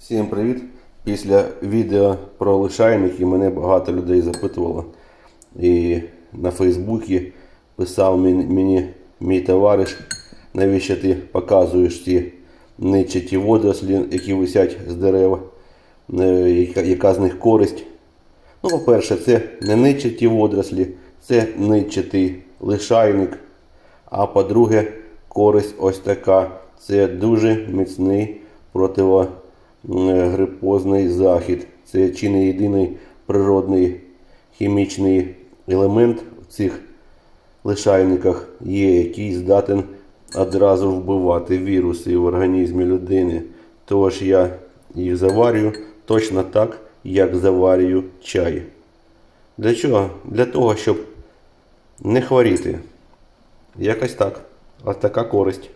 Всім привіт! Після відео про лишайники мене багато людей запитувало. І на Фейсбуці писав мені, мій товариш, навіщо ти показуєш ці ничаті водорослі, які висять з дерева, е, яка, яка з них користь. Ну, по-перше, це не ничаті водорослі, це ничатий лишайник. А по-друге, користь ось така. Це дуже міцний противогрипозний захід. Це чи не єдиний природний хімічний елемент в цих лишайниках є, який здатен одразу вбивати віруси в організмі людини. Тож я їх заварюю точно так, як заварюю чай. Для чого? Для того, щоб не хворіти. Якось так. Ось така користь.